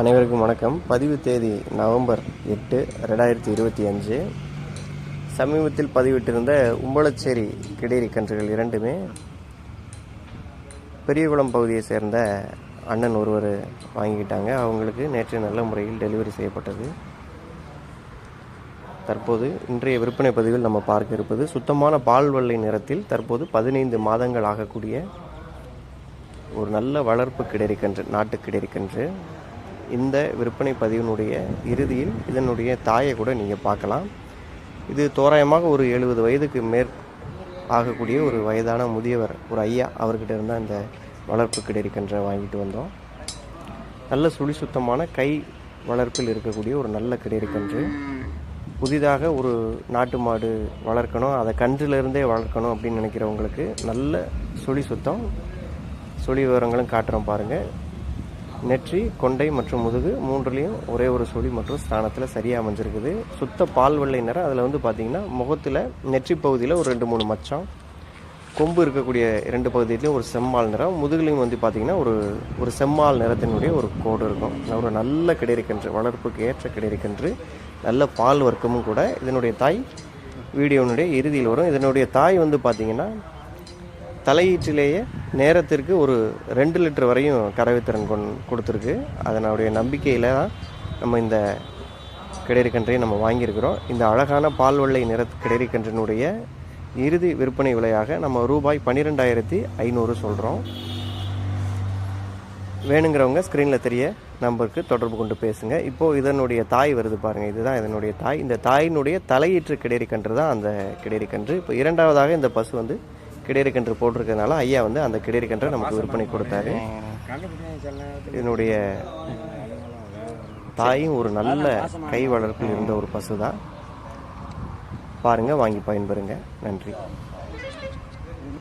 அனைவருக்கும் வணக்கம். பதிவு தேதி நவம்பர் எட்டு ரெண்டாயிரத்தி இருபத்தி அஞ்சு. சமீபத்தில் பதிவிட்டிருந்த உம்பளச்சேரி கிடேரி கன்றுகள் இரண்டுமே பெரியகுளம் பகுதியை சேர்ந்த அண்ணன் ஒருவர் வாங்கிக்கிட்டாங்க. அவங்களுக்கு நேற்று நல்ல முறையில் டெலிவரி செய்யப்பட்டது. தற்போது இன்றைய விற்பனை பதிவில் நம்ம பார்க்க இருப்பது சுத்தமான பால் வெள்ளை நிறத்தில் தற்போது பதினைந்து மாதங்கள் ஆகக்கூடிய ஒரு நல்ல வளர்ப்பு கிடரிக்கன்று நாட்டு கிடரிக்கன்று இந்த விற்பனை பதிவினுடைய இறுதியில் இதனுடைய தாயை கூட நீங்கள் பார்க்கலாம். இது தோராயமாக ஒரு எழுபது வயதுக்கு மேற் ஆகக்கூடிய ஒரு வயதான முதியவர் ஒரு ஐயா அவர்கிட்ட இருந்தால் இந்த வளர்ப்பு கிடரிக்கன்றை வாங்கிட்டு வந்தோம். நல்ல சுழி சுத்தமான கை வளர்ப்பில் இருக்கக்கூடிய ஒரு நல்ல கிடரிக்கன்று புதிதாக ஒரு நாட்டு மாடு வளர்க்கணும் அதை கன்றிலிருந்தே வளர்க்கணும் அப்படின்னு நினைக்கிறவங்களுக்கு நல்ல சுழி சுத்தம். சுழி விவரங்களும் காட்டுறோம் பாருங்கள் நெற்றி கொண்டை மற்றும் முதுகு மூன்றுலேயும் ஒரே ஒரு சுழி மற்றும் ஸ்தானத்தில் சரியாக அமைஞ்சிருக்குது. சுத்த பால் வெள்ளை நிறம் அதில் வந்து பார்த்தீங்கன்னா முகத்தில் நெற்றி பகுதியில் ஒரு ரெண்டு மூணு மச்சம். கொம்பு இருக்கக்கூடிய இரண்டு பகுதியிலையும் ஒரு செம்மால் நிறம். முதுகுலையும் வந்து பார்த்தீங்கன்னா ஒரு ஒரு செம்மால் நிறத்தினுடைய ஒரு கோடு இருக்கும். ஒரு நல்ல கிடைரிக்கன்று வளர்ப்புக்கு ஏற்ற கிடைரிக்கன்று. நல்ல பால் வர்க்கமும் கூட. இதனுடைய தாய் வீடியோனுடைய இறுதியில் வரும். இதனுடைய தாய் வந்து பார்த்தீங்கன்னா தலையீற்றிலேயே நேரத்திற்கு ஒரு ரெண்டு லிட்டர் வரையும் கறவைத்திறன் கொண் கொடுத்துருக்கு. அதனுடைய நம்பிக்கையில் தான் நம்ம இந்த கிடைரிக்கன்றையை நம்ம வாங்கியிருக்கிறோம். இந்த அழகான பால் வெள்ளை நிற கிடைரிக்கன்றினுடைய இறுதி விற்பனை விலையாக நம்ம ரூபாய் பன்னிரெண்டாயிரத்தி ஐநூறு சொல்கிறோம் வேணுங்கிறவங்க ஸ்க்ரீனில் தெரிய நம்பருக்கு தொடர்பு கொண்டு பேசுங்க. இப்போது இதனுடைய தாய் வருது பாருங்கள் இதுதான் இதனுடைய தாய். இந்த தாயினுடைய தலையீற்று கிடைரிக்கன்று தான் அந்த கிடைரிக்கன்று. இப்போ இரண்டாவதாக இந்த பசு வந்து கிடைரிக்கன்று போட்டிருக்கிறதுனால ஐயா வந்து அந்த கிடைரிக்கன்றை நமக்கு விற்பனை கொடுத்தாரு. இதனுடைய தாயும் ஒரு நல்ல கை வளர்ப்பில் இருந்த ஒரு பசு தான் பாருங்கள் வாங்கி பயன்பெறுங்க. நன்றி.